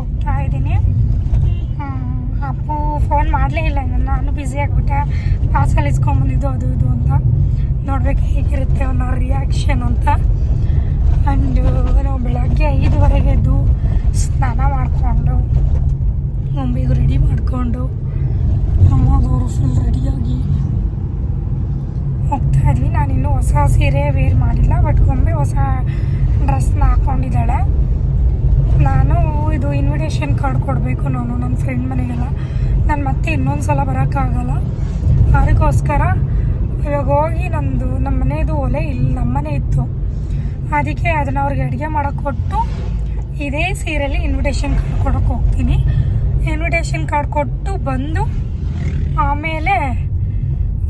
ಹೋಗ್ತಾ ಇದ್ದೀನಿ. ಅಪ್ಪು ಫೋನ್ ಮಾಡಲೇ ಇಲ್ಲ ಇನ್ನು. ನಾನು ಬ್ಯುಸಿ ಆಗಿಬಿಟ್ಟೆ. ಪಾರ್ಸಲ್ ಇಸ್ಕೊಂಬಂದಿದ್ದು ಅದು ಇದು ಅಂತ. ನೋಡ್ಬೇಕು ಹೇಗಿರುತ್ತೆ ಅವನ ರಿಯಾಕ್ಷನ್ ಅಂತ. ಆ್ಯಂಡ್ ನಾವು ಬೆಳಗ್ಗೆ ಐದುವರೆಗೆ ಎದ್ದು ಸ್ನಾನ ಮಾಡಿಕೊಂಡು, ಮಮ್ಮಿಗೂ ರೆಡಿ ಮಾಡಿಕೊಂಡು ಅಮ್ಮದವರು ಫುಲ್ ರೆಡಿಯಾಗಿ ಹೋಗ್ತಾ ಇದ್ವಿ. ನಾನು ಇನ್ನೂ ಹೊಸ ಸೀರೆ ವೇರ್ ಮಾಡಿಲ್ಲ ಬಟ್ ಗೊಂಬೆ ಹೊಸ ಡ್ರೆಸ್ನ ಹಾಕ್ಕೊಂಡಿದ್ದಾಳೆ ಇನ್ವಿಟೇಷನ್ ಕಾರ್ಡ್ ಕೊಡಬೇಕು ನಾನು ನನ್ನ ಫ್ರೆಂಡ್ ಮನೆಗೆಲ್ಲ. ನಾನು ಮತ್ತೆ ಇನ್ನೊಂದು ಸಲ ಬರೋಕ್ಕಾಗಲ್ಲ. ಅದಕ್ಕೋಸ್ಕರ ಇವಾಗ ಹೋಗಿ ನಮ್ಮದು ನಮ್ಮ ಮನೆಯದು ಒಲೆ ಇಲ್ಲಿ ನಮ್ಮ ಮನೆ ಇತ್ತು. ಅದಕ್ಕೆ ಅದನ್ನು ಅವ್ರಿಗೆ ಅಡುಗೆ ಮಾಡೋಕ್ಕೆ ಕೊಟ್ಟು ಇದೇ ಸೀರೆಯಲ್ಲಿ ಇನ್ವಿಟೇಷನ್ ಕಾರ್ಡ್ ಕೊಡೋಕ್ಕೆ ಹೋಗ್ತೀನಿ. ಇನ್ವಿಟೇಷನ್ ಕಾರ್ಡ್ ಕೊಟ್ಟು ಬಂದು ಆಮೇಲೆ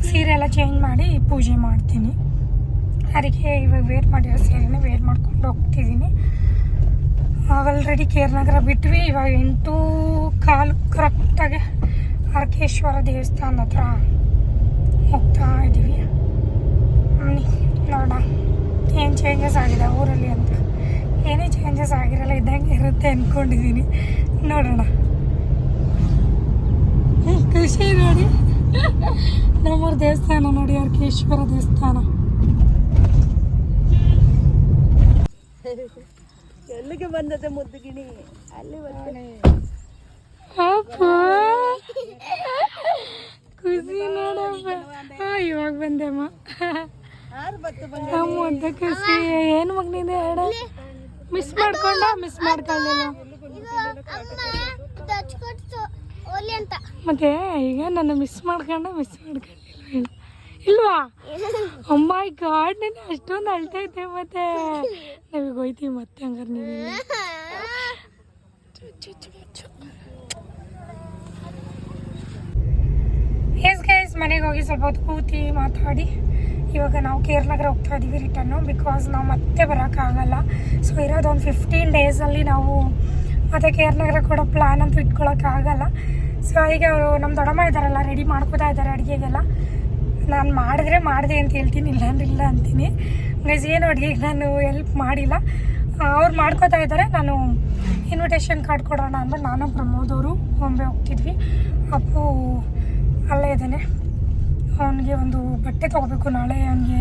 ಸೀರೆ ಎಲ್ಲ ಚೇಂಜ್ ಮಾಡಿ ಪೂಜೆ ಮಾಡ್ತೀನಿ. ಅದಕ್ಕೆ ಇವಾಗ ವೇರ್ ಮಾಡಿರೋ ಸೀರೆನೇ ವೇರ್ ಮಾಡ್ಕೊಂಡು ಹೋಗ್ತಿದ್ದೀನಿ. ಆಲ್ರೆಡಿ ಕೇರ್ನಗರ ಬಿಟ್ವಿ. ಇವಾಗ ಎಂಟು ಕಾಲು ಕರೆಕ್ಟಾಗಿ ಅರ್ಕೇಶ್ವರ ದೇವಸ್ಥಾನ ಹತ್ರ ಹೋಗ್ತಾ ಇದ್ದೀವಿ ನೋಡೋಣ. ಏನು ಚೇಂಜಸ್ ಆಗಿದೆ ಊರಲ್ಲಿ ಅಂತ? ಏನೇ ಚೇಂಜಸ್ ಆಗಿರಲ್ಲ, ಇದ್ದಂಗೆ ಇರುತ್ತೆ ಅಂದ್ಕೊಂಡಿದ್ದೀನಿ ನೋಡೋಣ. ಖುಷಿ ನೋಡಿ. ನಮ್ಮೂರ ದೇವಸ್ಥಾನ ನೋಡಿ ಅರ್ಕೇಶ್ವರ ದೇವಸ್ಥಾನ. ಎಲ್ಲಿಗೆ ಬಂದದೆ ಮುದ್ದುಗಿಣಿ? ಅಲ್ಲಿ ಬರ್ತಾನೆ ಅಪ್ಪ. ಖುಷಿ ನೋಡಪ್ಪ. ಇವಾಗ ಬಂದೆಮ್ಮ ಏನ್ ನಮ್ಮ ಮುದ್ದ ಖುಷಿ. ಏನು ಮಗನಿದೆ ಹೇಳ? ಮಿಸ್ ಮಾಡ್ಕೊಂಡ? ಮಿಸ್ ಮಾಡ್ಕೊಳ್ಳಿಲ್ಲ? ಮತ್ತೆ ಈಗ ನನ್ನ ಮಿಸ್ ಮಾಡ್ಕೊಂಡ ಮಿಸ್ ಹೇಳು ಇಲ್ವಾ? ಅಮ್ಮ ಗಾಡ್ ನೀನು ಅಷ್ಟೊಂದು ಅಳ್ತಾ ಇದ್ದೆ ಮತ್ತೆ. ನಾವೀಗ ಹೋಯ್ತೀವಿ ಮತ್ತೆ ಹಂಗಾರೆ ನೀವು ಎಸ್ ಗೈಸ್ ಮನೆಗೆ ಹೋಗಿ ಸ್ವಲ್ಪ ಹೊತ್ತು ಕೂತಿ ಮಾತಾಡಿ. ಇವಾಗ ನಾವು ಕೇರಳನಗರ ಹೋಗ್ತಾ ಇದ್ದೀವಿ ರಿಟರ್ನು ಬಿಕಾಸ್ ನಾವು ಮತ್ತೆ ಬರೋಕ್ಕಾಗಲ್ಲ ಸೊ ಇರೋದೊಂದು ಒಂದು ಫಿಫ್ಟೀನ್ ಡೇಸಲ್ಲಿ ನಾವು ಮತ್ತೆ ಕೇರಳನಗರ ಕೊಡೋ ಪ್ಲ್ಯಾನ್ ಅಂತೂ ಇಟ್ಕೊಳಕ್ಕಾಗಲ್ಲ ಸೊ ಈಗ ಅವರು ನಮ್ಮ ದೊಡ್ಡಮ್ಮ ಇದ್ದಾರಲ್ಲ ರೆಡಿ ಮಾಡ್ಕೋತಾ ಇದ್ದಾರೆ ಅಡುಗೆಗೆಲ್ಲ. ನಾನು ಮಾಡಿದ್ರೆ ಮಾಡಿದೆ ಅಂತ ಹೇಳ್ತೀನಿ ಇಲ್ಲ ಅಂದ್ರೆ ಇಲ್ಲ ಅಂತೀನಿ. ಗೈಸ್ ಏನು ಅಡುಗೆ ನಾನು ಎಲ್ಪ್ ಮಾಡಿಲ್ಲ. ಅವ್ರು ಮಾಡ್ಕೋತಾ ಇದ್ದಾರೆ. ನಾನು ಇನ್ವಿಟೇಷನ್ ಕಾರ್ಡ್ ಕೊಡೋಣ ಅಂದ್ಬಿಟ್ಟು ನಾನು ಪ್ರಮೋದ್ ಅವರು ಬಾಂಬೆ ಹೋಗ್ತಿದ್ವಿ. ಅಪ್ಪು ಅಲ್ಲೇ ಇದ್ದಾನೆ. ಅವನಿಗೆ ಒಂದು ಬಟ್ಟೆ ತೊಗೋಬೇಕು. ನಾಳೆ ಅವನಿಗೆ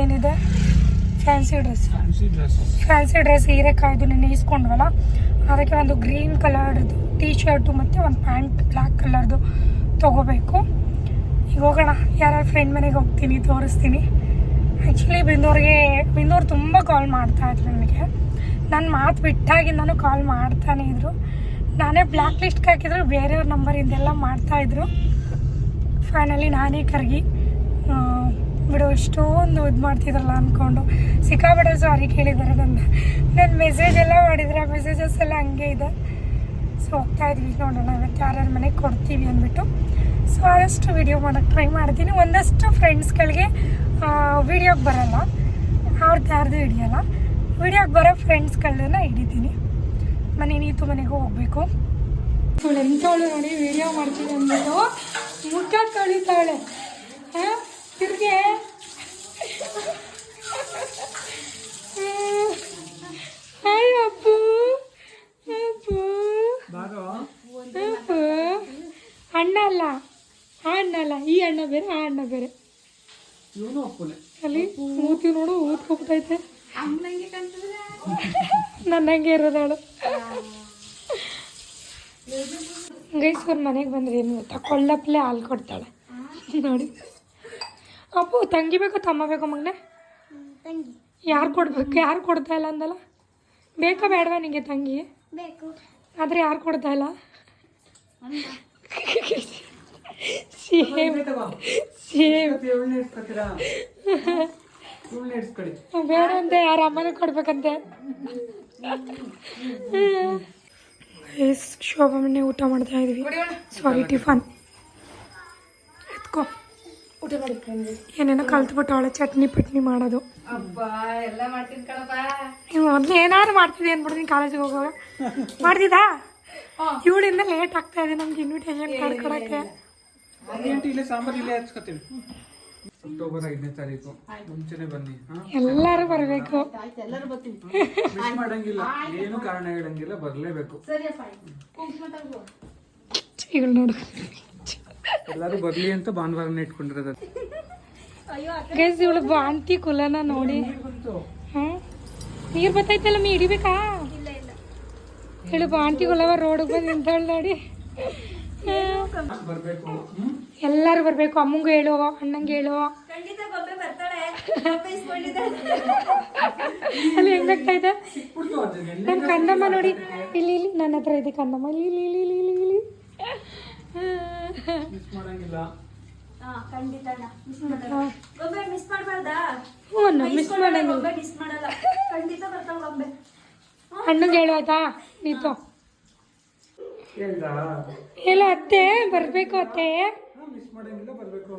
ಏನಿದೆ? ಫ್ಯಾನ್ಸಿ ಡ್ರೆಸ್ ಫ್ಯಾನ್ಸಿ ಡ್ರೆಸ್ ಹೀರೆಕಾಯ್ದು ನೆನೆ ಇಸ್ಕೊಂಡ್ವಲ್ಲ ಅದಕ್ಕೆ ಒಂದು ಗ್ರೀನ್ ಕಲರ್ದು ಟೀ ಶರ್ಟು ಮತ್ತು ಒಂದು ಪ್ಯಾಂಟ್ ಬ್ಲ್ಯಾಕ್ ಕಲರ್ದು ತೊಗೋಬೇಕು. ಹೋಗೋಣ. ಯಾರ್ಯಾರ ಫ್ರೆಂಡ್ ಮನೆಗೆ ಹೋಗ್ತೀನಿ, ತೋರಿಸ್ತೀನಿ. ಆ್ಯಕ್ಚುಲಿ ಬಿಂದೂರಿಗೆ, ಬಿಂದೂರು ತುಂಬ ಕಾಲ್ ಮಾಡ್ತಾ ಇದ್ರು ನನಗೆ. ನನ್ನ ಮಾತು ಬಿಟ್ಟಾಗಿಂದನು ಕಾಲ್ ಮಾಡ್ತಾನೆ ಇದ್ರು. ನಾನೇ ಬ್ಲ್ಯಾಕ್ ಲಿಸ್ಟ್ಗೆ ಹಾಕಿದ್ರು, ಬೇರೆಯವ್ರ ನಂಬರಿಂದೆಲ್ಲ ಮಾಡ್ತಾಯಿದ್ರು ಫೈನಲಿ ನಾನೇ ಕರ್ಗಿ ಬಿಡು ಇಷ್ಟೊಂದು ಇದು ಮಾಡ್ತಿದ್ರಲ್ಲ ಅಂದ್ಕೊಂಡು ಸಿಕ್ಕಾಬಿಡ ಸಾರಿ ಕೇಳಿದ್ದಾರೆ ನನ್ನ. ನನ್ನ ಮೆಸೇಜ್ ಎಲ್ಲ ಮಾಡಿದ್ರೆ ಮೆಸೇಜಸ್ ಎಲ್ಲ ಹಂಗೆ ಇದೆ. ಸೊ ಹೋಗ್ತಾ ಇದ್ವಿ ನೋಡೋಣ ಇವತ್ತು ಯಾರ್ಯಾರ ಮನೆಗೆ ಕೊಡ್ತೀವಿ ಅಂದ್ಬಿಟ್ಟು. ಸೊ ಆದಷ್ಟು ವಿಡಿಯೋ ಮಾಡೋಕ್ಕೆ ಟ್ರೈ ಮಾಡ್ತೀನಿ. ಒಂದಷ್ಟು ಫ್ರೆಂಡ್ಸ್ಗಳಿಗೆ ವಿಡಿಯೋಗೆ ಬರಲ್ಲ. ಅವ್ರದ್ದು ಯಾರ್ದು ಹಿಡಿಯಲ್ಲ. ವಿಡಿಯೋಗೆ ಬರೋ ಫ್ರೆಂಡ್ಸ್ಗಳನ್ನ ಹಿಡಿತೀನಿ. ಮನೆ ನೀತು ಮನೆಗೆ ಹೋಗಬೇಕು. ಇವಳು ಎಂಥವಳು ನೋಡಿ ವಿಡಿಯೋ ಮಾಡ್ತೀನಿ ಅಂದ್ಬಿಟ್ಟು ಮುಖ ಕಳೀತಾಳೆ. ಹಾಂ ತಿರ್ಗೆ. ಅಣ್ಣ ಅಲ್ಲ. ಆ ಅಣ್ಣ ಅಲ್ಲ ಈ ಅಣ್ಣ ಬೇರೆ ಆ ಅಣ್ಣ ಬೇರೆ. ಅಲ್ಲಿ ಮೂತಿ ನೋಡು ಊದ್ಕೊಬಿಟ್ಟೈತೆ. ನನ್ನಂಗೆ ಇರೋದಾಳು ಗೈಸ್ ಅವ್ರ ಮನೆಗೆ ಬಂದ್ರೆ ಏನು ಗೊತ್ತಾ? ಕೊಳ್ಳಪ್ಲೆ ಹಾಲು ಕೊಡ್ತಾಳೆ. ನೋಡಿ. ಅಪ್ಪು ತಂಗಿ ಬೇಕು ತಮ್ಮ ಬೇಕು ಮಗನೆ? ತಂಗಿ ಯಾರು ಕೊಡ್ಬೇಕು? ಯಾರು ಕೊಡ್ತಾ ಇಲ್ಲ ಅಂದಲ್ಲ? ಬೇಕಾ ಬೇಡವಾ ನಿಂಗೆ ತಂಗಿ? ಬೇಕು. ಆದರೆ ಯಾರು ಕೊಡ್ತಾ ಇಲ್ಲ? ಸೇಮ್ ಸೇಮ್ ಬೇಡ ಅಂತ ಯಾರ ಅಮ್ಮನ ಕೊಡ್ಬೇಕಂತೆ. ಎಸ್ ಶೋಭಮಣ್ಣೆ ಊಟ ಮಾಡ್ತಾ ಇದ್ವಿ. ಸಾರಿ ಟಿಫನ್. ಎತ್ಕೋ. ಊಟ ಏನೇನೋ ಕಲ್ತ್ಬಿಟ್ಟು ಅವಳೆ ಚಟ್ನಿ ಪಟ್ನಿ ಮಾಡೋದು. ನೀವು ಮೊದಲು ಏನಾದ್ರು ಮಾಡ್ತಿದ್ದೆ ಅಂದ್ಬಿಡ್ತೀನಿ ಕಾಲೇಜಿಗೆ ಹೋಗೋವಾಗ. ಮಾಡ್ತಿದ್ದಾ? ಇವಳಿಂದ ಲೇಟ್ ಆಗ್ತಾ ಇದೆ ನಮ್ಗೆ ಇನ್ವಿಟೇಷನ್ ಕಾರ್ಡ್ ಕೊಡೋಕ್ಕೆ ಅಕ್ಟೋಬರ್ ಐದನೇ ತಾರೀಕು. ಮುಂಚೆನೆ ಬನ್ನಿ ಎಲ್ಲರೂ ಬರಬೇಕು. ಆಯ್ತು ಎಲ್ಲರೂ ಬರ್ತೀವಿ ಮಿಸ್ ಮಾಡಂಗಿಲ್ಲ. ಏನು ಕಾರಣ ಹೇಳಂಗಿಲ್ಲ ಬರ್ಲೇಬೇಕು. ಈಗ ನೋಡು. ಎಲ್ಲರೂ ಬರಲಿ ಅಂತ ಭಾನುವಾರನೇ ಇಟ್ಕೊಂಡಿರೋದು. ಗೈಸ್ ಇವಳು ಬಾಂತಿ ಕುಲನ ನೋಡಿ. ಹಾಂ? ನೀರು ಬರ್ತೈತಲ್ಲ ಮೀ ಹಿಡಿಬೇಕಾ? ಹೇಳು ಬಾಂತಿ ಕುಲವ ರೋಡಿಗೆ ಬಂದು ನಿಂತಾಳು ನೋಡಿ. ಎಲ್ಲರೂ ಬರಬೇಕು. ಅಮ್ಮಂಗೆ ಹೇಳು ಅಣ್ಣಂಗೆ ಹೇಳು. ಖಂಡಿತ ಗೊಂಬೆ ಬರ್ತಾಳೆ. ಗೊಂಬೆ ಇಸ್ಕೊಂಡಿದ್ದಾಳೆ ಅಲ್ಲಿ ಹೆಂಗಾಗ್ತಾ ಇದೆ? ನನ್ನ ಕಂದಮ್ಮ ನೋಡಿ. ಇಲ್ಲಿ ಇಲ್ಲಿ ನನ್ನ ಹತ್ರ ಇದೆ ಕಂದಮ್ಮ ಇಲ್ಲಿ ಇಲ್ಲಿ ಇಲ್ಲಿ ಇಲ್ಲಿ ಇಲ್ಲಿ ಇಲ್ಲಿ. ಮಿಸ್ ಮಾಡಂಗಿಲ್ಲ. ಹಾ ಖಂಡಿತ ಅಣ್ಣ. ಗೊಂಬೆ ಮಿಸ್ ಮಾಡಬಾರ್ದಾ? ಹ್ಞೂ ಅಣ್ಣ ಮಿಸ್ ಮಾಡಂಗಿಲ್ಲ ಗೊಂಬೆ ಮಿಸ್ ಮಾಡಲ್ಲ. ಖಂಡಿತ ಬರ್ತಾವ ಗೊಂಬೆ ಅಣ್ಣಂಗೆ ಹೇಳು ಆಯ್ತಾ? ನೀತು ಇಲ್ಲ ಅತ್ತೆ ಬರಬೇಕು ಅತ್ತೆ. ಮಿಸ್ ಮಾಡಂಗಿಲ್ಲ ಬರಬೇಕು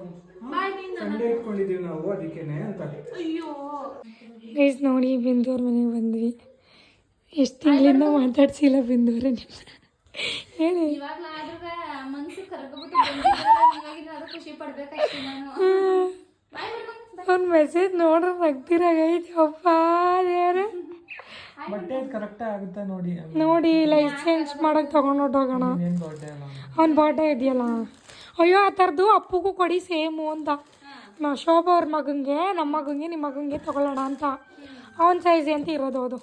ಸಂಡೇ ಇಟ್ಕೊಂಡಿದೀವಿ ನಾವು ಅದಕ್ಕೇನೆ ಅಂತ. ಅಯ್ಯೋ. ಗೈಸ್ ನೋಡಿ ಬಿಂದೂರ್ ಮನೆಗೆ ಬಂದ್ವಿ. ಎಷ್ಟು ತಿಂಗಳಿಂದ ಮಾತಾಡ್ಸಿಲ್ಲ ಬಿಂದೂರ ಹೇಳಿ. ಬಾಯ್ ಮಾಡ್ಕೊಂಡು ಒಂದು ಮೆಸೇಜ್ ನೋಡ್ರೆ ನಗ್ತಿರಾಗೈತೆ ಅಪ್ಪ ದೇವ್ರೆ. ಬಟ್ಟೆ ಕರೆಕ್ಟ್ ಆಗುತ್ತಾ ನೋಡಿ? ನೋಡಿ ಚೇಂಜ್ ಮಾಡಕ್ ತಗೊಂಡು ಹೊಟ್ಟೋಗೋಣ ಅವ್ನ ಬರ್ಡೇ ಇದೆಯಲ್ಲ? ಅಯ್ಯೋ ಆ ಥರದ್ದು ಅಪ್ಪಗೂ ಕೊಡಿ ಸೇಮು ಅಂತ. ನಾ ಶೋಭಾ ಅವ್ರ ಮಗಂಗೆ ನಮ್ಮ ಮಗಂಗೆ ನಿಮ್ಮ ಮಗಂಗೆ ತಗೊಳ್ಳೋಣ ಅಂತ. ಅವನ ಸೈಜ್ ಅಂತ ಇರೋದು ಅದು.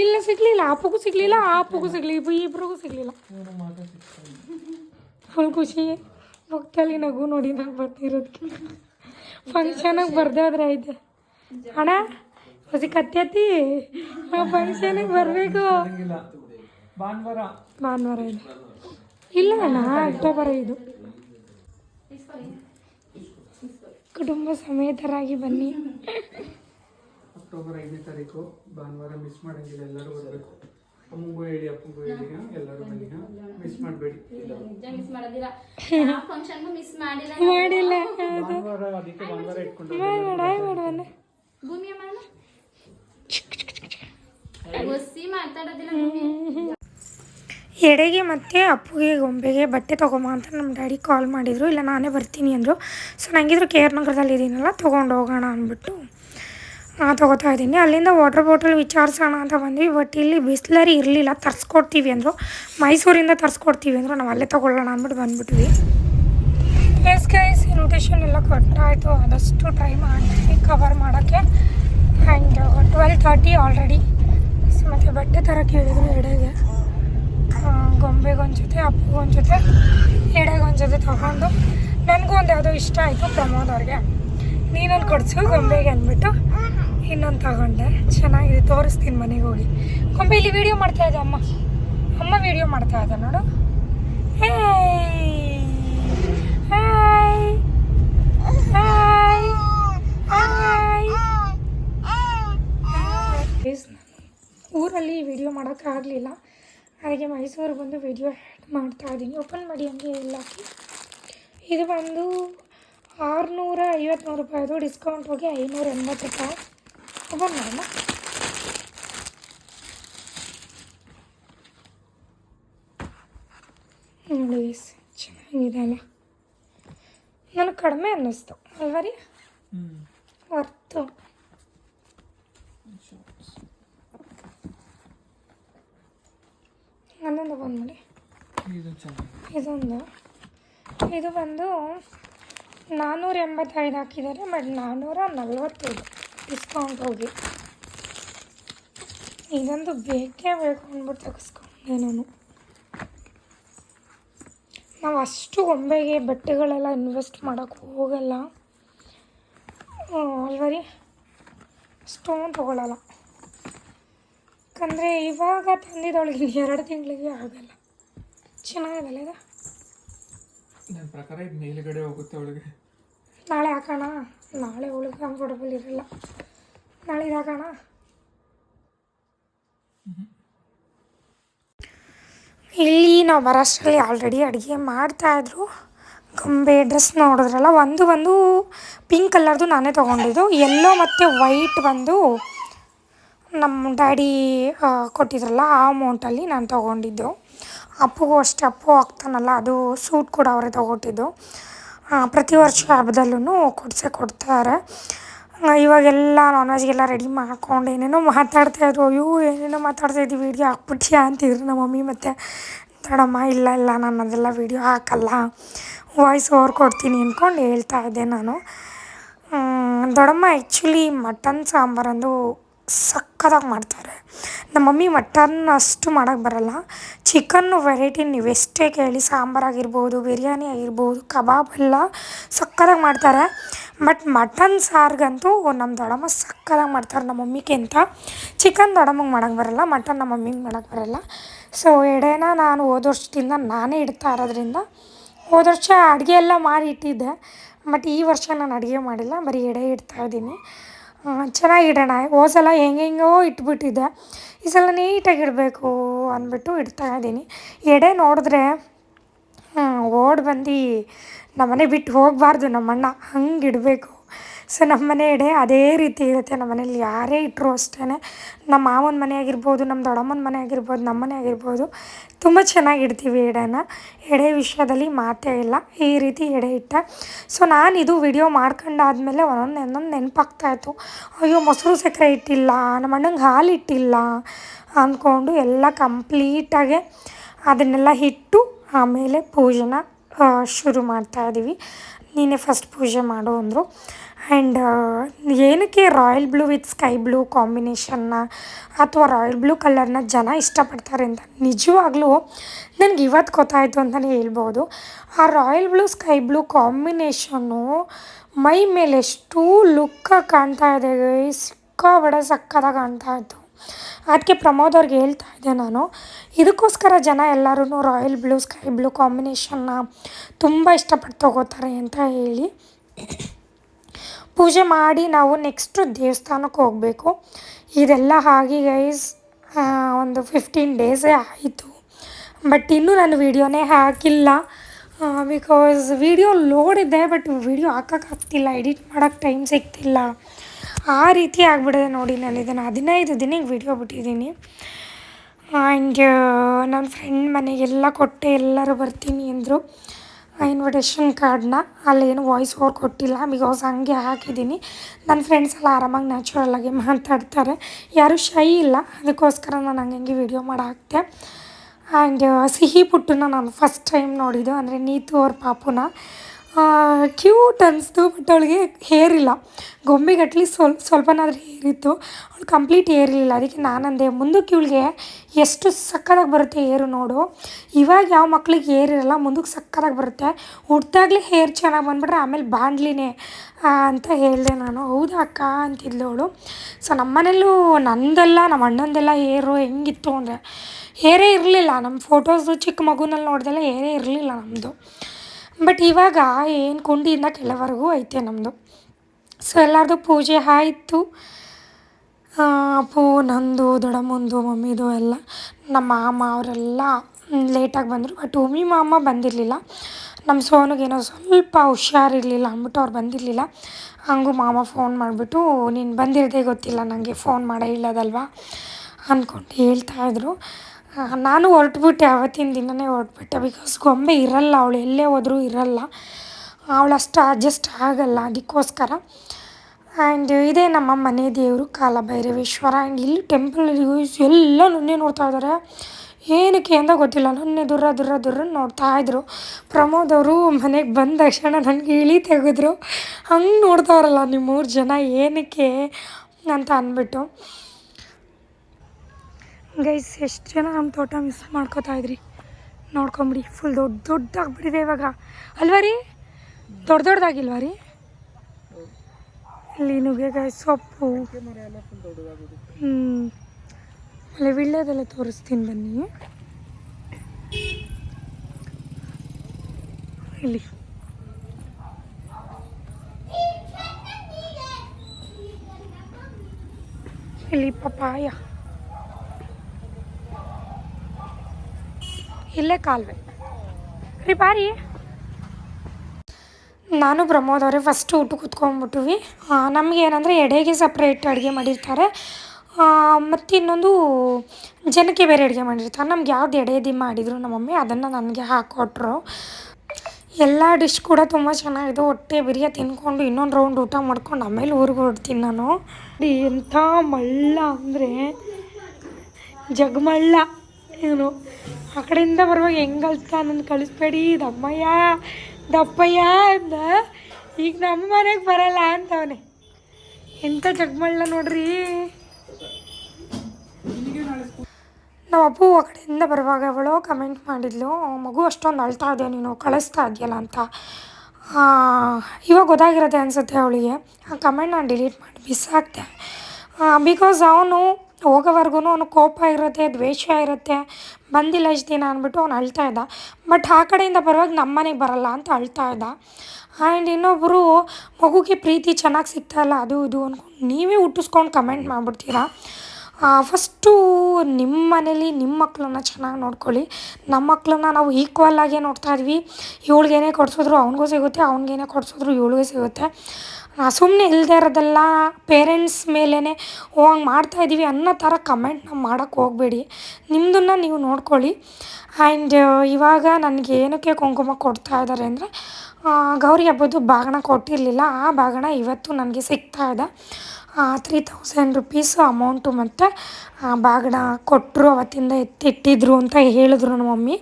ಇಲ್ಲ ಸಿಗ್ಲಿಲ್ಲ. ಅಪ್ಪಗೂ ಸಿಗ್ಲಿಲ್ಲ ಆ ಅಪ್ಪಗೂ ಸಿಗ್ಲಿ ಇಬ್ರಿಗೂ ಸಿಗ್ಲಿಲ್ಲ. ಫುಲ್ ಖುಷಿ. ಮುಕ್ತಲ್ಲಿ ನಗು ನೋಡಿ ನಾನು ಬರ್ತಿರೋದಕ್ಕೆ ಫಂಕ್ಷನಿಗೆ ಬರ್ದೇ ಹೋದ್ರೆ ಐತೆ. ಅಣ್ಣ? ಹೊಸಿ ಕತ್ತಿ ಫಂಕ್ಷನಿಗೆ ಬರಬೇಕು. ಭಾನುವಾರ. ಭಾನುವಾರ ಇದು. ಇಲ್ಲ ಅಣ್ಣ ಅಕ್ಟೋಬರ್ ಐದು. ಕುಟುಂಬ ಸಮೇತರಾಗಿ ಬನ್ನಿ. ಅಕ್ಟೋಬರ್ ಐದನೇ ತಾರೀಕು ಭಾನುವಾರ ಮಿಸ್ ಮಾಡಂಗಿಲ್ಲ ಎಲ್ಲರೂ ಬರಬೇಕು. ಅಮ್ಮಗೂ ಹೇಳಿ ಅಪ್ಪಗೂ ಹೇಳಿ ಎಲ್ಲರೂ ಬನ್ನಿ ಮಿಸ್ ಮಾಡಬೇಡಿ. ನಿಜ ಮಿಸ್ ಮಾಡಿಲ್ಲ. ಮಾಡಿಲ್ಲ ಭಾನುವಾರ ಅದಕ್ಕೆ ಭಾನುವಾರ ಇಟ್ಕೊಂಡು ಮಾಡೋಣ ಎಡೆಗೆ ಮತ್ತು ಅಪ್ಪುಗೆ ಗೊಂಬೆಗೆ ಬಟ್ಟೆ ತೊಗೊಂಬ ಅಂತ ನಮ್ಮ ಡ್ಯಾಡಿ ಕಾಲ್ ಮಾಡಿದರು. ಇಲ್ಲ, ನಾನೇ ಬರ್ತೀನಿ ಅಂದರು. ಸೊ ನನಗಿದ್ರು ಕೆ ಆರ್ ನಗರದಲ್ಲಿ ಇದ್ದೀನಲ್ಲ ತೊಗೊಂಡು ಹೋಗೋಣ ಅಂದ್ಬಿಟ್ಟು ತೊಗೋತಾ ಇದ್ದೀನಿ. ಅಲ್ಲಿಂದ ವಾಟರ್ ಬಾಟಲ್ ವಿಚಾರಿಸೋಣ ಅಂತ ಬಂದ್ವಿ ಬಟ್ ಇಲ್ಲಿ ಬಿಸ್ಲರಿ ಇರಲಿಲ್ಲ. ತರ್ಸ್ಕೊಡ್ತೀವಿ ಅಂದರು. ಮೈಸೂರಿಂದ ತರ್ಸ್ಕೊಡ್ತೀವಿ ಅಂದರು. ನಾವು ಅಲ್ಲೇ ತೊಗೊಳ್ಳೋಣ ಅಂದ್ಬಿಟ್ಟು ಬಂದ್ಬಿಟ್ವಿ. ಎಸ್ ಗೈಸ್ ಇನ್ವಿಟೇಷನ್ ಎಲ್ಲ ಕೊಟ್ಟಾಯಿತು ಆದಷ್ಟು ಟ್ರೈ ಆಗ್ತೀವಿ ಕವರ್ ಮಾಡೋಕ್ಕೆ. ಆ್ಯಂಡ್ ಟ್ವೆಲ್ ತರ್ಟಿ ಆಲ್ರೆಡಿ ಮತ್ತು ಬಟ್ಟೆ ಥರ ಕೇಳಿದ್ರು ಎಡೆಗೆ. ಆ, ಗೊಂಬೆಗೆ ಒಂದು ಜೊತೆ ಅಪ್ಪಗೆ ಒಂದು ಜೊತೆ ಜೊತೆ ತೊಗೊಂಡು ನನಗೂ ಒಂದು ಯಾವುದೋ ಇಷ್ಟ ಆಯಿತು ಪ್ರಮೋದ್ ಅವ್ರಿಗೆ. ನೀನೊಂದು ಕೊಡಿಸು ಗೊಂಬೆಗೆ ಅಂದ್ಬಿಟ್ಟು ಇನ್ನೊಂದು ತಗೊಂಡೆ. ಚೆನ್ನಾಗಿದೆ ತೋರಿಸ್ತೀನಿ ಮನೆಗೆ ಹೋಗಿ. ಗೊಂಬೆ ಇಲ್ಲಿ ವೀಡಿಯೋ ಮಾಡ್ತಾ ಇದೆ ಅಮ್ಮ. ಅಮ್ಮ ವೀಡಿಯೋ ಮಾಡ್ತಾ ಇದೆ ನೋಡು. ಹಾಯ್ ಹಾಯ್ ಹಾಯ್ Guys, ಊರಲ್ಲಿ ವಿಡಿಯೋ ಮಾಡೋಕ್ಕಾಗಲಿಲ್ಲ ಹಾಗೆ ಮೈಸೂರಿಗೆ ಬಂದು ವಿಡಿಯೋ ಆ್ಯಡ್ ಮಾಡ್ತಾ ಇದ್ದೀನಿ. ಓಪನ್ ಮಾಡಿ ಹಂಗೆ ಎಲ್ಲ ಇದು ಬಂದು ಆರುನೂರ ಐವತ್ತ್ಮೂರು ರೂಪಾಯಿದು ಡಿಸ್ಕೌಂಟ್ ಹೋಗಿ ಐನೂರ ಎಂಬತ್ತು ರೂಪಾಯಿ. ಓಪನ್ ಮಾಡೋಣ. ನೋಡಿ ಚೆನ್ನಾಗಿದೆ ಅಲ್ಲ? ನನಗೆ ಕಡಿಮೆ ಅನ್ನಿಸ್ತು. ಅಲ್ವಾ ರೀ? ವರ್ತು ಹನ್ನೊಂದು ಬಂದು ಚೆನ್ನಾಗಿ ಇದೊಂದು. ಇದು ಬಂದು ನಾನ್ನೂರ ಎಂಬತ್ತೈದು ಹಾಕಿದ್ದಾರೆ ಬಟ್ ನಾನ್ನೂರ ನಲ್ವತ್ತೈದು ಡಿಸ್ಕೌಂಟ್ ಹೋಗಿ. ಇದೊಂದು ಬೇಕೇ ಬೇಕು ಅಂದ್ಬಿಟ್ಟು ತೆಗೆಸ್ಕೊಂಡೆ ನಾನು. ನಾವು ಅಷ್ಟು ಗೊಂಬೆಗೆ ಬಟ್ಟೆಗಳೆಲ್ಲ ಇನ್ವೆಸ್ಟ್ ಮಾಡೋಕ್ಕೆ ಹೋಗಲ್ಲ. ಆಲ್ವರಿ ಸ್ಟೋನ್ ತೊಗೊಳ್ಳಲ್ಲ ತೊಗೊಳಲ್ಲ. ಯಾಕಂದರೆ ಇವಾಗ ತಂದಿದ್ದವಳಿಗೆ ಎರಡು ತಿಂಗಳಿಗೆ ಆಗಲ್ಲ. ಚೆನ್ನಾಗಿದಲ್ಲ ಇದು? ನನ್ನ ಪ್ರಕಾರ ಇದು ಮೇಲುಗಡೆ ಹೋಗುತ್ತೆ ಅವಳಿಗೆ. ನಾಳೆ ಹಾಕೋಣ? ನಾಳೆ ಅವಳಿಗೆ ಕಂಫರ್ಟಬಲ್ ಇರಲ್ಲ. ನಾಳೆ ಇದು ಹಾಕೋಣ? ಇಲ್ಲಿ ನಾವು ಬರೋಷ್ಟರಲ್ಲಿ ಆಲ್ರೆಡಿ ಅಡುಗೆ ಮಾಡ್ತಾಯಿದ್ರು ಗೊಂಬೆ ಡ್ರೆಸ್ ನೋಡಿದ್ರಲ್ಲ ಒಂದು ಬಂದು ಪಿಂಕ್ ಕಲರ್ದು ನಾನೇ ತೊಗೊಂಡಿದ್ದು. ಎಲ್ಲೋ ಮತ್ತು ವೈಟ್ ಬಂದು ನಮ್ಮ ಡ್ಯಾಡಿ ಕೊಟ್ಟಿದ್ರಲ್ಲ ಆ ಅಮೌಂಟಲ್ಲಿ ನಾನು ತೊಗೊಂಡಿದ್ದು. ಅಪ್ಪುಗೂ ಅಷ್ಟೇ, ಅಪ್ಪು ಹಾಕ್ತಾನಲ್ಲ ಅದು ಸೂಟ್ ಕೂಡ ಅವರೇ ತೊಗೊಟ್ಟಿದ್ದು. ಪ್ರತಿ ವರ್ಷ ಹಬ್ಬದಲ್ಲೂ ಕೊಡಿಸೇ ಕೊಡ್ತಾರೆ. ಇವಾಗೆಲ್ಲ ನಾನ್ ವೆಜ್ಗೆಲ್ಲ ರೆಡಿ ಮಾಡ್ಕೊಂಡು ಏನೇನೋ ಮಾತಾಡ್ತಾಯಿದ್ರು ಅಯ್ಯೋ, ಏನೇನೋ ಮಾತಾಡ್ತಾ ಇದ್ದೀವಿ ವೀಡಿಯೋ ಹಾಕ್ಬಿಟ್ಯಾ ಅಂತಿದ್ರು ನಮ್ಮ ಮಮ್ಮಿ ಮತ್ತು ತಡಮ್ಮ ಇಲ್ಲ ಇಲ್ಲ, ನಾನು ಅದೆಲ್ಲ ವೀಡಿಯೋ ಹಾಕಲ್ಲ. ವಾಯ್ಸ್ ಓವರ್ ಕೊಡ್ತೀನಿ ಅಂದ್ಕೊಂಡು ಹೇಳ್ತಾ ಇದ್ದೆ ನಾನು. ದೊಡಮ್ಮ ಆ್ಯಕ್ಚುಲಿ ಮಟನ್ ಸಾಂಬಾರಂದು ಸಕ್ಕತ್ತಾಗಿ ಮಾಡ್ತಾರೆ. ನಮ್ಮ ಮಮ್ಮಿ ಮಟನ್ ಅಷ್ಟು ಮಾಡೋಕ್ಕೆ ಬರಲ್ಲ. ಚಿಕನ್ನು ವೆರೈಟಿ ನೀವು ಎಷ್ಟೇ ಕೇಳಿ ಸಾಂಬಾರಾಗಿರ್ಬೋದು ಬಿರಿಯಾನಿ ಆಗಿರ್ಬೋದು, ಕಬಾಬ್ ಎಲ್ಲ ಸಕ್ಕತ್ತಾಗಿ ಮಾಡ್ತಾರೆ. ಬಟ್ ಮಟನ್ ಸಾರ್ಗಂತೂ ನಮ್ಮ ದೊಡಮ್ಮ ಸಕ್ಕತ್ತಾಗಿ ಮಾಡ್ತಾರೆ ನಮ್ಮ ಮಮ್ಮಿಗಿಂತ ಚಿಕನ್ ದೊಡಮ್ಮಗೆ ಮಾಡೋಕ್ಕೆ ಬರಲ್ಲ, ಮಟನ್ ನಮ್ಮ ಮಮ್ಮಿಗೆ ಮಾಡೋಕ್ಕೆ ಬರಲ್ಲ. ಸೊ ಎಡೆನ ನಾನು ಹೋದ ವರ್ಷದಿಂದ ನಾನೇ ಇಡ್ತಾ ಇರೋದ್ರಿಂದ ಹೋದ ವರ್ಷ ಅಡುಗೆ ಎಲ್ಲ ಮಾಡಿ ಇಟ್ಟಿದ್ದೆ. ಬಟ್ ಈ ವರ್ಷ ನಾನು ಅಡುಗೆ ಮಾಡಿಲ್ಲ, ಬರೀ ಎಡೆ ಇಡ್ತಾ ಇದ್ದೀನಿ. ಚೆನ್ನಾಗಿ ಇಡೋಣ ಹೋದ ಸಲ ಹೆಂಗೆಂಗೋ ಇಟ್ಬಿಟ್ಟಿದ್ದೆ. ಈ ಸಲ ನೀಟಾಗಿ ಇಡಬೇಕು ಅಂದ್ಬಿಟ್ಟು ಇಡ್ತಾ ಇದ್ದೀನಿ. ಎಡೆ ನೋಡಿದ್ರೆ ಓಡ್ ಬಂದು ನಮ್ಮನೆ ಬಿಟ್ಟು ಹೋಗಬಾರ್ದು ನಮ್ಮಣ್ಣ. ಹಂಗೆ ಇಡಬೇಕು ಸೊ ನಮ್ಮ ಮನೆ ಎಡೆ ಅದೇ ರೀತಿ ಇರುತ್ತೆ. ನಮ್ಮ ಮನೇಲಿ ಯಾರೇ ಇಟ್ಟರು ಅಷ್ಟೇ ನಮ್ಮ ಮಾವನ ಮನೆ ಆಗಿರ್ಬೋದು, ನಮ್ಮ ದೊಡ್ಡಮ್ಮನ ಮನೆ ಆಗಿರ್ಬೋದು, ನಮ್ಮ ಮನೆ ಆಗಿರ್ಬೋದು, ತುಂಬ ಚೆನ್ನಾಗಿಡ್ತೀವಿ ಎಡೆನ. ಎಡೆ ವಿಷಯದಲ್ಲಿ ಮಾತೇ ಇಲ್ಲ. ಈ ರೀತಿ ಎಡೆ ಇಟ್ಟೆ. ಸೊ ನಾನು ಇದು ವಿಡಿಯೋ ಮಾಡ್ಕೊಂಡಾದ್ಮೇಲೆ ಒಂದೊಂದು ಒಂದೊಂದು ನೆನಪಾಗ್ತಾಯಿತ್ತು ಅಯ್ಯೋ, ಮೊಸರು ಸಕ್ಕರೆ ಇಟ್ಟಿಲ್ಲ, ನಮ್ಮ ಅಣ್ಣಂಗೆ ಹಾಲು ಇಟ್ಟಿಲ್ಲ ಅಂದ್ಕೊಂಡು ಎಲ್ಲ ಕಂಪ್ಲೀಟಾಗೆ ಅದನ್ನೆಲ್ಲ ಇಟ್ಟು ಆಮೇಲೆ ಪೂಜೆನ ಶುರು ಮಾಡ್ತಾ ಇದ್ದೀವಿ ನೀನೇ ಫಸ್ಟ್ ಪೂಜೆ ಮಾಡು ಅಂದರು. ಆ್ಯಂಡ್ ಏನಕ್ಕೆ royal blue with sky blue ಕಾಂಬಿನೇಷನ್ನ ಅಥವಾ ರಾಯಲ್ ಬ್ಲೂ ಕಲರ್ನ ಜನ ಇಷ್ಟಪಡ್ತಾರೆ ಅಂತ ನಿಜವಾಗ್ಲೂ ನನಗೆ ಇವತ್ತು ಗೊತ್ತಾಯಿತು ಅಂತಲೇ ಹೇಳ್ಬೋದು. ಆ royal blue sky blue combination ಮೈ ಮೇಲೆ ಎಷ್ಟು ಲುಕ್ಕಾಗಿ ಕಾಣ್ತಾ ಇದೆ ಸಿಕ್ಕಾಬಡ ಸಕ್ಕದಾಗ ಕಾಣ್ತಾ ಇತ್ತು. ಅದಕ್ಕೆ ಪ್ರಮೋದ್ ಅವ್ರಿಗೆ ಹೇಳ್ತಾ ಇದ್ದೆ ನಾನು. ಇದಕ್ಕೋಸ್ಕರ ಜನ ಎಲ್ಲರೂ ರಾಯಲ್ ಬ್ಲೂ, ಸ್ಕೈ ಬ್ಲೂ ಕಾಂಬಿನೇಷನ್ನ ತುಂಬ ಇಷ್ಟಪಟ್ಟು ತಗೋತಾರೆ ಅಂತ ಹೇಳಿ. ಪೂಜೆ ಮಾಡಿ ನಾವು ನೆಕ್ಸ್ಟು ದೇವಸ್ಥಾನಕ್ಕೆ ಹೋಗಬೇಕು. ಇದೆಲ್ಲ ಆಗಿ ಗೈಸ್ ಒಂದು ಫಿಫ್ಟೀನ್ ಡೇಸೇ ಆಯಿತು. ಬಟ್ ಇನ್ನೂ ನಾನು ವೀಡಿಯೋನೇ ಹಾಕಿಲ್ಲ ಬಿಕಾಸ್ ವೀಡಿಯೋ ಲೋಡ್ ಇದೆ ಬಟ್ ವೀಡಿಯೋ ಹಾಕೋಕ್ಕಾಗ್ತಿಲ್ಲ ಎಡಿಟ್ ಮಾಡೋಕ್ಕೆ ಟೈಮ್ ಸಿಗ್ತಿಲ್ಲ. ಆ ರೀತಿ ಆಗಿಬಿಡಿದೆ ನೋಡಿ ನಾನು ಇದನ್ನು ಹದಿನೈದು ದಿನಕ್ಕೆ ವೀಡಿಯೋ ಬಿಟ್ಟಿದ್ದೀನಿ ಆ್ಯಂಡ್ ನನ್ನ ಫ್ರೆಂಡ್ ಮನೆಗೆಲ್ಲ ಕೊಟ್ಟೆ, ಎಲ್ಲರೂ ಬರ್ತೀನಿ ಅಂದರು. ಇನ್ವಿಟೇಷನ್ ಕಾರ್ಡ್ನ ಅಲ್ಲೇನು ವಾಯ್ಸ್ ಓವರ್ ಕೊಟ್ಟಿಲ್ಲ. ಬಿಕಾಸ್ ಹಂಗೆ ಹಾಕಿದ್ದೀನಿ ನನ್ನ ಫ್ರೆಂಡ್ಸ್ ಎಲ್ಲ ಆರಾಮಾಗಿ ನ್ಯಾಚುರಲಾಗಿ ಮಾತಾಡ್ತಾರೆ. ಯಾರೂ ಶೈ ಇಲ್ಲ. ಅದಕ್ಕೋಸ್ಕರ ನಾನು ಹಂಗೆ ವಿಡಿಯೋ ಮಾಡಿ ಹಾಕ್ತೆ ಆ್ಯಂಡ್ ಸಿಹಿ ಪುಟ್ಟನ್ನ ನಾನು ಫಸ್ಟ್ ಟೈಮ್ ನೋಡಿದ್ದು. ಅಂದರೆ ನೀತು ಅವ್ರ ಪಾಪುನ. ಕ್ಯೂಟ್ ಅನ್ನಿಸ್ತು ಬಟ್ ಅವಳಿಗೆ ಹೇರ್ ಇಲ್ಲ. ಗೊಂಬೆಗಟ್ಲಿ ಸ್ವಲ್ಪ, ಸ್ವಲ್ಪನಾದ್ರೂ ಹೇರ್ ಇತ್ತು. ಅವಳು ಕಂಪ್ಲೀಟ್ ಹೇರ್ ಇರಲಿಲ್ಲ. ಅದಕ್ಕೆ ನಾನಂದೆ, ಮುಂದಕ್ಕೆ ಇವಳಿಗೆ ಎಷ್ಟು ಸಕ್ಕತ್ತಾಗಿ ಬರುತ್ತೆ ಹೇರು ನೋಡು. ಇವಾಗ ಯಾವ ಮಕ್ಳಿಗೆ ಹೇರ್ ಇರಲ್ಲ, ಮುಂದಕ್ಕೆ ಸಕ್ಕತ್ತಾಗಿ ಬರುತ್ತೆ. ಹುಟ್ದಾಗಲೇ ಹೇರ್ ಚೆನ್ನಾಗಿ ಬಂದುಬಿಟ್ರೆ ಆಮೇಲೆ ಬಾಂಡ್ಲಿನೇ ಅಂತ ಹೇಳಿದೆ ನಾನು. ಹೌದಾ ಅಕ್ಕ? ಅಂತಿದ್ಲು ಅವಳು. ಸೊ ನಮ್ಮನೇಲೂ ನಂದೆಲ್ಲ, ನಮ್ಮ ಅಣ್ಣಂದೆಲ್ಲ ಹೇರು ಹೆಂಗಿತ್ತು ಅಂದರೆ ಹೇರೇ ಇರಲಿಲ್ಲ. ನಮ್ಮ ಫೋಟೋಸು ಚಿಕ್ಕ ಮಗುನಲ್ಲಿ ನೋಡ್ದೆಲ್ಲ ಹೇರೇ ಇರಲಿಲ್ಲ ನಮ್ಮದು ಬಟ್ ಇವಾಗ ಏನು ಕುಂಡಿಯಿಂದ ಕೆಲವರೆಗೂ ಐತೆ ನಮ್ಮದು ಸೊ ಎಲ್ಲರದು ಪೂಜೆ ಆಯಿತು. ಅಪ್ಪು, ನಂದು, ದೊಡ್ಡಮ್ಮಂದು, ಮಮ್ಮಿದು ಎಲ್ಲ, ನಮ್ಮ ಮಾಮ ಅವರೆಲ್ಲ ಲೇಟಾಗಿ ಬಂದರು. ಬಟ್ ಉಮಿ ಮಾಮ ಬಂದಿರಲಿಲ್ಲ. ನಮ್ಮ ಸೋನಿಗೇನೋ ಸ್ವಲ್ಪ ಹುಷಾರಿರಲಿಲ್ಲ ಅಂದ್ಬಿಟ್ಟು ಅವ್ರು ಬಂದಿರಲಿಲ್ಲ. ಹಂಗೂ ಮಾಮ ಫೋನ್ ಮಾಡಿಬಿಟ್ಟು, ನೀನು ಬಂದಿರೋದೇ ಗೊತ್ತಿಲ್ಲ ನನಗೆ ಫೋನ್ ಮಾಡೇ, ಇಲ್ಲದಲ್ವಾ? ಅಂದ್ಕೊಂಡು ಹೇಳ್ತಾಯಿದ್ರು ನಾನು ಹೊರಟುಬಿಟ್ಟೆ ಅವತ್ತಿನ ದಿನವೇ ಹೊರ್ಟ್ಬಿಟ್ಟೆ ಬಿಕಾಸ್ ಗೊಂಬೆ ಇರಲ್ಲ ಅವಳು, ಎಲ್ಲೇ ಹೋದರೂ ಇರಲ್ಲ. ಅವಳಷ್ಟು ಅಡ್ಜಸ್ಟ್ ಆಗಲ್ಲ ಅದಕ್ಕೋಸ್ಕರ. ಆ್ಯಂಡ್ ಇದೇ ನಮ್ಮ ಮನೆ ದೇವರು ಕಾಲಭೈರವೇಶ್ವರ. ಆ್ಯಂಡ್ ಇಲ್ಲಿ ಟೆಂಪಲ್ ಎಲ್ಲ ನುನ್ನೆ ನೋಡ್ತಾ ಇದ್ದಾರೆ. ಏನಕ್ಕೆ ಅಂತ ಗೊತ್ತಿಲ್ಲ. ನನ್ನೆ ದುರ್ರ ದುರ್ರ ದುರ್ರ ನೋಡ್ತಾ ಇದ್ರು. ಪ್ರಮೋದ್ ಅವರು ಮನೆಗೆ ಬಂದ ತಕ್ಷಣ ನನಗೆ ಇಳಿ ತೆಗೆದ್ರು. ಹಂಗೆ ನೋಡ್ತಾವ್ರಲ್ಲ ನಿಮ್ಮ ಮೂರು ಜನ ಏನಕ್ಕೆ ಅಂತ ಅಂದ್ಬಿಟ್ಟು. ಗೈಸ್ ಎಷ್ಟು ಜನ ನಮ್ಮ ತೋಟ ಮಿಸ್ ಮಾಡ್ಕೋತಾ ಇದ್ರಿ? ನೋಡ್ಕೊಂಬಿಡಿ ಫುಲ್ ದೊಡ್ಡ ದೊಡ್ಡದಾಗ್ಬಿಟ್ಟಿದೆ ಇವಾಗ. ಅಲ್ವಾ ರೀ? ದೊಡ್ಡ ದೊಡ್ಡದಾಗಿಲ್ವಾ ರೀ? ಇಲ್ಲಿ ನುಗ್ಗೆಕಾಯಿ ಸೊಪ್ಪು. ಹ್ಞೂ ಅಲ್ಲಿ ವಿಳ್ಯದೆಲ್ಲ ತೋರಿಸ್ತೀನಿ ಬನ್ನಿ. ಇಲ್ಲಿ. ಇಲ್ಲಿ ಪಪಾಯ ಇಲ್ಲೇ ಕಾಲುವೆ. ರೀ ಬಾರಿ. ನಾನು ಪ್ರಮೋದ್ ಅವರೇ ಫಸ್ಟು ಊಟ ನಮಗೆ ಏನಂದರೆ ಎಡೆಗೆ ಸಪ್ರೇಟ್ ಅಡುಗೆ ಮಾಡಿರ್ತಾರೆ. ಮತ್ತು ಇನ್ನೊಂದು ಜನಕ್ಕೆ ಬೇರೆ ಅಡುಗೆ ಮಾಡಿರ್ತಾರೆ. ನಮ್ಗೆ ಯಾವ್ದು ಎಡೆದಿ ಮಾಡಿದ್ರು ನಮ್ಮ ಮಮ್ಮಿ ಅದನ್ನು ನನಗೆ ಹಾಕ್ಕೊಟ್ರು ಎಲ್ಲ ಡಿಶ್ ಕೂಡ ತುಂಬ ಚೆನ್ನಾಗಿದೆ. ಹೊಟ್ಟೆ ಬಿರಿಯ ತಿನ್ಕೊಂಡು ಇನ್ನೊಂದು ರೌಂಡ್ ಊಟ ಮಾಡ್ಕೊಂಡು ಆಮೇಲೆ ಊರಿಗೆ ಹೊಡ್ತೀನಿ ನಾನು. ಎಂಥ ಮಳ್ಳ ಅಂದರೆ ಜಗಮಳ್ಳ. ಇವನು ಆ ಕಡೆಯಿಂದ ಬರುವಾಗ ಹೆಂಗಲ್ತ ನನ್ನ ಕಳಿಸ್ಬೇಡಿ, ದಮ್ಮಯ್ಯ, ದಪ್ಪಯ್ಯ ಅಂದ. ಈಗ ನಮ್ಮ ಮನೆಗೆ ಬರಲ್ಲ ಅಂತವನೆ. ಎಂಥ ಜಗ್ಮಳ್ಳ ನೋಡ್ರಿ. ನಮ್ಮ ಅಪ್ಪು ಆ ಕಡೆಯಿಂದ ಬರುವಾಗ ಅವಳು ಕಮೆಂಟ್ ಮಾಡಿದ್ಲು, ಮಗು ಅಷ್ಟೊಂದು ಅಳ್ತಾ ಇದೆಯಾ ನೀನು? ಕಳಿಸ್ತಾ ಇದೆಯಲ್ಲ ಅಂತ. ಇವಾಗ ಗೊತ್ತಾಗಿರುತ್ತೆ ಅನಿಸುತ್ತೆ ಅವಳಿಗೆ. ಆ ಕಮೆಂಟ್ ನಾನು ಡಿಲೀಟ್ ಮಾಡಿ ಬಿಸಾಕ್ತೆ ಬಿಕಾಸ್ ಅವನು ಹೋಗೋವರೆಗೂ ಅವನು ಕೋಪ ಇರುತ್ತೆ, ದ್ವೇಷ ಇರುತ್ತೆ. ಬಂದಿಲ್ಲ ಇಷ್ಟು ದಿನ ಅಂದ್ಬಿಟ್ಟು ಅವ್ನು ಅಳ್ತಾ ಇದ್ದ. ಬಟ್ ಆ ಕಡೆಯಿಂದ ಬರುವಾಗ ನಮ್ಮ ಮನೆಗೆ ಬರಲ್ಲ ಅಂತ ಅಳ್ತಾ ಇದ್ದ. ಆ್ಯಂಡ್ ಇನ್ನೊಬ್ಬರು ಮಗುಗೆ ಪ್ರೀತಿ ಚೆನ್ನಾಗಿ ಸಿಗ್ತಾಯಿಲ್ಲ ಅದು ಇದು ಅಂದ್ಕೊಂಡು ನೀವೇ ಹುಟ್ಟಿಸ್ಕೊಂಡು ಕಮೆಂಟ್ ಮಾಡಿಬಿಡ್ತೀರಾ? ಫಸ್ಟು ನಿಮ್ಮ ಮನೇಲಿ ನಿಮ್ಮ ಮಕ್ಕಳನ್ನ ಚೆನ್ನಾಗಿ ನೋಡ್ಕೊಳ್ಳಿ. ನಮ್ಮ ಮಕ್ಕಳನ್ನ ನಾವು ಈಕ್ವಲ್ ಆಗೇ ನೋಡ್ತಾ ಇದ್ವಿ. ಇವಳಿಗೇನೇ ಕೊಡಿಸಿದ್ರು ಅವನಿಗೂ ಸಿಗುತ್ತೆ, ಅವ್ನಿಗೇನೇ ಕೊಡಿಸಿದ್ರು ಇವಳಿಗೂ ಸಿಗುತ್ತೆ. ಸುಮ್ಮನೆ ಇಲ್ಲದೆ ಇರೋದೆಲ್ಲ ಪೇರೆಂಟ್ಸ್ ಮೇಲೇ ಓ, ಹಂಗೆ ಮಾಡ್ತಾಯಿದ್ದೀವಿ ಅನ್ನೋ ಥರ ಕಮೆಂಟ್ನ ಮಾಡೋಕ್ಕೆ ಹೋಗಬೇಡಿ. ನಿಮ್ಮದನ್ನು ನೀವು ನೋಡ್ಕೊಳ್ಳಿ. ಆ್ಯಂಡ್ ಇವಾಗ ನನಗೆ ಏನಕ್ಕೆ ಕುಂಕುಮ ಕೊಡ್ತಾ ಇದ್ದಾರೆ ಅಂದರೆ ಗೌರಿ ಹಬ್ಬದ್ದು ಬಾಗಣ ಕೊಟ್ಟಿರಲಿಲ್ಲ. ಆ ಬಾಗಣ ಇವತ್ತು ನನಗೆ ಸಿಗ್ತಾ ಇದೆ. ತ್ರೀ ತೌಸಂಡ್ ರುಪೀಸು ಅಮೌಂಟು ಮತ್ತು ಬಾಗಣ ಕೊಟ್ಟರು ಅವತ್ತಿಂದ ಎತ್ತಿಟ್ಟಿದ್ರು ಅಂತ ಹೇಳಿದ್ರು ನಮ್ಮ ಮಮ್ಮಿ.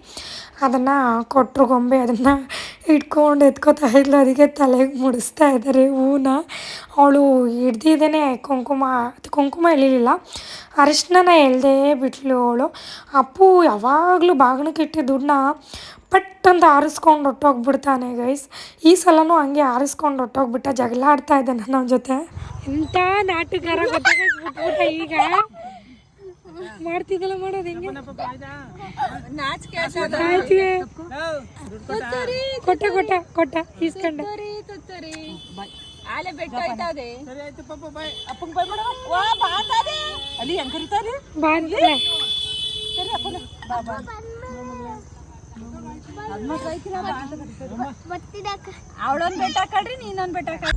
ಅದನ್ನು ಕೊಟ್ಟರು ಗೊಂಬೆ ಅದನ್ನು ಇಟ್ಕೊಂಡು ಎತ್ಕೋತಾ ಇದ್ಲು. ಅದಕ್ಕೆ ತಲೆಗೆ ಮುಡಿಸ್ತಾ ಇದ್ದಾರೆ ಹೂನ. ಅವಳು ಹಿಡ್ದಿದ್ದೇನೆ ಕುಂಕುಮ ಕುಂಕುಮ ಎಳಿಲಿಲ್ಲ. ಅರಿಶಿನ ಎಳ್ದೇ ಬಿಟ್ಲು ಅವಳು. ಅಪ್ಪು ಯಾವಾಗಲೂ ಬಾಗಿಣಕ್ಕೆ ಇಟ್ಟಿದ್ದ ದುಡ್ಡನ್ನ ಪಟ್ ಅಂತ ಆರಿಸ್ಕೊಂಡು ಹೊಟ್ಟೋಗ್ಬಿಡ್ತಾನೆ ಗೈಸ್ ಈ ಸಲನೂ ಹಂಗೆ ಆರಿಸ್ಕೊಂಡು ಹೊಟ್ಟೋಗ್ಬಿಟ್ಟ ಜಗಳ ಆಡ್ತಾ ಇದ್ದಾನೆ ನನ್ನ ಜೊತೆ. ಎಂಥ ನಾಟಕ ಈಗ. ಮಾಡ್ತಿದ್ದಲ್ಲ ಮಾಡೋದು ಹೆಂಗೆ? ನಾಚಿಕೆ ಆಯ್ತು? ಕೊಟ್ಟ? ಕೊಟ್ಟ ಕೊಟ್ಟ ಇಸ್ಕೊಂಡ ಆಲೆ ಬೆಟ್ಟ ಆಯ್ತದೆ ಅಪ್ಪಂಗ್ ಬೈ ಮಾಡ. ವಾ ಬಾತಾದೆ ಅಲ್ಲಿ ಹೆಂಗ್ ಕರಿತಾರೆ ಬಾ ಬರ್ತಿದ್ದಾಕ ಅವಳೊಂದ್ ಬೆಟ್ಟ ಕಡ್ರಿ ನೀನೊಂದ್ ಬೆಟ್ಟ ಹಾಕ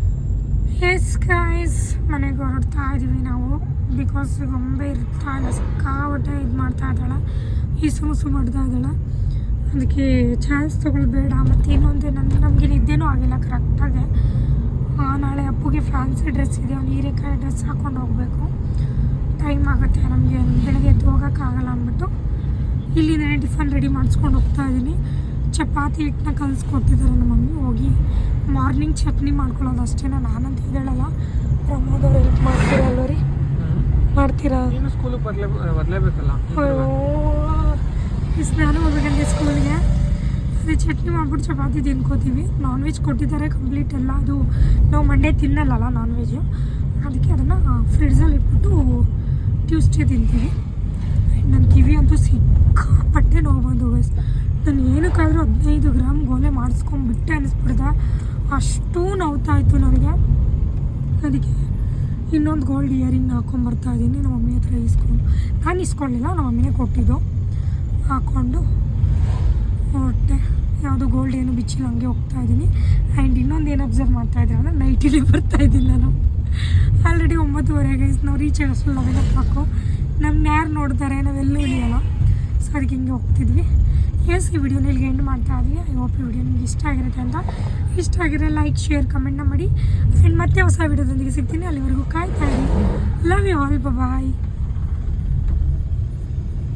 ಎಸ್ ಗಾಯ್ಸ್ ಮನೆಗೆ ಹೊರಡ್ತಾ ಇದೀವಿ ನಾವು. ಬಿಕಾಸ್ ಗೊಂಬೆ ಇರ್ತಾ ಇಲ್ಲ. ಸಿಕ್ಕಾಪಟ್ಟೆ ಇದು ಮಾಡ್ತಾ ಇದ್ದಾಳೆ. ಈ ಸುಮಸು ಮಾಡ್ತಾ ಇದ್ದಾಳೆ. ಅದಕ್ಕೆ ಚಾನ್ಸ್ ತೊಗೊಳ್ಬೇಡ. ಮತ್ತು ಇನ್ನೊಂದು ನನ್ನ ನಮಗೆ ನಿದ್ದೆನೂ ಆಗಿಲ್ಲ ಕರೆಕ್ಟಾಗಿ ನಾಳೆ ಅಪ್ಪುಗೆ ಫ್ಯಾನ್ಸಿ ಡ್ರೆಸ್ ಇದೆ. ಅವ್ನು ಹೀರೆಕಾಯಿ ಡ್ರೆಸ್ ಹಾಕೊಂಡು ಹೋಗಬೇಕು. ಟೈಮ್ ಆಗುತ್ತೆ ನಮಗೆ. ಬೆಳಗ್ಗೆ ಎದ್ದು ಹೋಗೋಕ್ಕಾಗಲ್ಲ ಅಂದ್ಬಿಟ್ಟು ನಾನು ಟಿಫನ್ ರೆಡಿ ಮಾಡಿಸ್ಕೊಂಡು ಹೋಗ್ತಾ ಇದ್ದೀನಿ. ಚಪಾತಿ ಹಿಟ್ಟನ್ನ ಕಲಿಸ್ಕೊಟ್ಟಿದ್ದಾರೆ ನಮ್ಮ ಮಮ್ಮಿ. ಹೋಗಿ ಮಾರ್ನಿಂಗ್ ಚಟ್ನಿ ಮಾಡ್ಕೊಳ್ಳೋದು ಅಷ್ಟೇ ನಾನಂತ ಹೇಳಲ್ಲ ಪ್ರಮೋದವ್ರು ಹೆಲ್ಪ್ ಮಾಡ್ತೀರಲ್ವ ಅಲ್ವರಿ ಮಾಡ್ತೀರಾ? ನೀನು ಸ್ಕೂಲಿಗೆ ಬರಲೇ ಬರಲೇಬೇಕಲ್ಲ? ಮಿಸ್ ನಾನು ಹೋಗ್ಬೇಕಂತೆ ಸ್ಕೂಲ್ಗೆ ಅದೇ ಚಟ್ನಿ ಮಾಡ್ಬಿಟ್ಟು ಚಪಾತಿ ತಿನ್ಕೋತೀವಿ. ನಾನ್ ವೆಜ್ ಕೊಟ್ಟಿದ್ದಾರೆ ಕಂಪ್ಲೀಟ್ ಎಲ್ಲ. ಅದು ನಾವು ಮಂಡೇ ತಿನ್ನಲ್ಲಲ್ಲ ನಾನ್ ವೆಜ್ಜು ಅದಕ್ಕೆ ಅದನ್ನು ಫ್ರಿಡ್ಜಲ್ಲಿ ಇಟ್ಬಿಟ್ಟು ಟ್ಯೂಸ್ಡೇ ತಿಂತೀವಿ. ನನ್ನ ಕಿವಿ ಅಂತೂ ಸಿಕ್ಕಾಪಟ್ಟೆ ನೋವು ಬಂದು ಗೈಸ್ ನಾನು ಏನಕ್ಕಾದರೂ ಹದಿನೈದು ಗ್ರಾಮ್ ಗೋಲೆ ಮಾಡಿಸ್ಕೊಂಡ್ಬಿಟ್ಟೆ ಅನಿಸ್ಬಿಡ್ದೆ. ಅಷ್ಟು ನೋವ್ತಾ ಇತ್ತು ನನಗೆ. ಅದಕ್ಕೆ ಇನ್ನೊಂದು ಗೋಲ್ಡ್ ಇಯರಿಂಗ್ ಹಾಕ್ಕೊಂಬರ್ತಾ ಇದ್ದೀನಿ. ನಮ್ಮ ಮಮ್ಮಿ ಹತ್ರ ಇಸ್ಕೊಂಡು ನಾನು ಇಸ್ಕೊಳ್ಳಿಲ್ಲ ನಮ್ಮ ಮಮ್ಮಿನೇ ಕೊಟ್ಟಿದ್ದು. ಹಾಕ್ಕೊಂಡು ಹೊಟ್ಟೆ ಯಾವುದು ಗೋಲ್ಡ್ ಏನು ಬಿಚ್ಚಿಲ್ಲ, ಹಂಗೆ ಹೋಗ್ತಾ ಇದ್ದೀನಿ. ಆ್ಯಂಡ್ ಇನ್ನೊಂದು ಏನು ಅಬ್ಸರ್ವ್ ಮಾಡ್ತಾ ಇದ್ದೀನಿ ಅಂದರೆ ನೈಟಿಲಿ ಬರ್ತಾ ಇದ್ದೀನಿ ನಾನು. ಆಲ್ರೆಡಿ ಒಂಬತ್ತುವರೆಗೆ ನಾವು ರೀಚ್ ಆಗೋಷ್ಟು ಓ ಕ್ಲಾಕು ನಮ್ಮನ್ನ ಯಾರು ನೋಡ್ತಾರೆ ನಾವೆಲ್ಲೂ ಇಲ್ಲ ಸೊ ಹಿಂಗೆ ಹೋಗ್ತಿದ್ವಿ. ಎಸ್ ಈ ವಿಡಿಯೋನ ಇಲ್ಲಿಗೆ ಎಂಡ್ ಮಾಡ್ತಾ ಇದ್ದೀವಿ. ಐ ಹೋಪ್ ಈ ವಿಡಿಯೋ ನಿಮ್ಗೆ ಇಷ್ಟ ಆಗಿರುತ್ತೆ ಅಂತ ಇಷ್ಟ ಆಗಿರೋ ಲೈಕ್ ಶೇರ್ ಕಮೆಂಟ್ನ ಮಾಡಿ. ಫ್ರೆಂಡ್ ಮತ್ತೆ ಹೊಸ ವಿಡಿಯೋದೊಂದಿಗೆ ಸಿಗ್ತೀನಿ. ಅಲ್ಲಿವರೆಗೂ ಕಾಯ್ತಾ ಇರಿ. Love you all bye